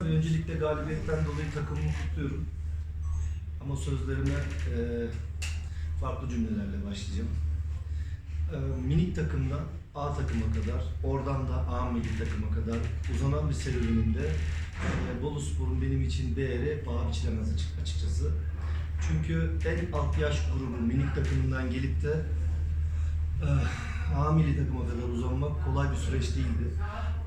Öncelikle galibiyetten dolayı takımımı kutluyorum. Ama sözlerime e, farklı cümlelerle başlayacağım. E, minik takımdan A takıma kadar, oradan da A milli takıma kadar uzanan bir serüvenimde e, Bolu Spor'un benim için değeri paha biçilemez açık- açıkçası. Çünkü en alt yaş grubu minik takımından gelip de A milli takıma kadar uzanmak kolay bir süreç değildi.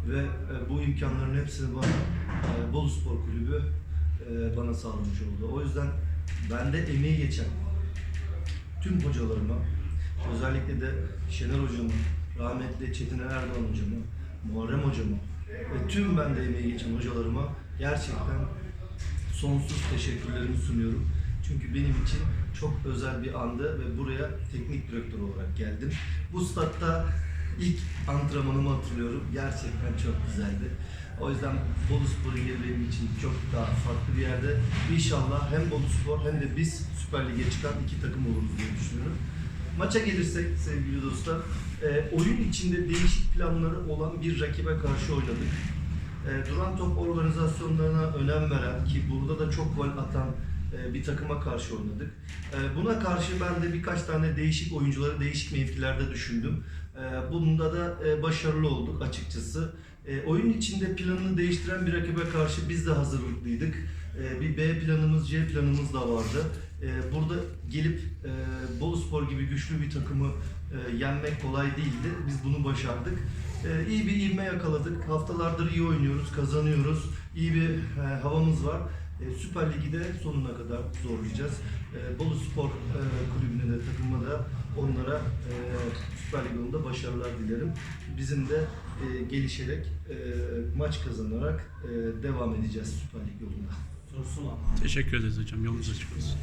Ve e, bu imkanların hepsini bana e, Bolu Spor Kulübü e, bana sağlamış oldu. O yüzden bende emeği geçen tüm hocalarıma, özellikle de Şener hocama, rahmetli Çetin Erdoğan hocama, Muharrem hocama ve tüm bende emeği geçen hocalarıma gerçekten sonsuz teşekkürlerimi sunuyorum. Çünkü benim için çok özel bir andı ve buraya teknik direktör olarak geldim. Bu statta ilk antrenmanımı hatırlıyorum. Gerçekten çok güzeldi. O yüzden Bolu Spor'un yeri benim için çok daha farklı bir yerde. İnşallah hem Bolu Spor hem de biz Süper Lig'e çıkan iki takım oluruz diye düşünüyorum. Maça gelirsek sevgili dostlar, e, oyun içinde değişik planları olan bir rakibe karşı oynadık. E, duran top organizasyonlarına önem veren ki burada da çok gol atan bir takıma karşı oynadık. E, buna karşı ben de birkaç tane değişik oyuncuları değişik mevkilerde düşündüm. E, bunda da e, başarılı olduk açıkçası. E, oyun içinde planını değiştiren bir rakibe karşı biz de hazırlıklıydık. E, bir B planımız, C planımız da vardı. E, burada gelip e, Bolu Spor gibi güçlü bir takımı e, yenmek kolay değildi. Biz bunu başardık. E, iyi bir ivme yakaladık. Haftalardır iyi oynuyoruz, kazanıyoruz. İyi bir e, havamız var. E, Süper Ligi de sonuna kadar zorlayacağız. E, Bolu Spor e, kulübüne de takıma da onlara Süper Lig yolunda başarılar dilerim. Bizim de gelişerek maç kazanarak devam edeceğiz Süper Lig yolunda. Teşekkür ederiz hocam. Yolunuz açık olsun.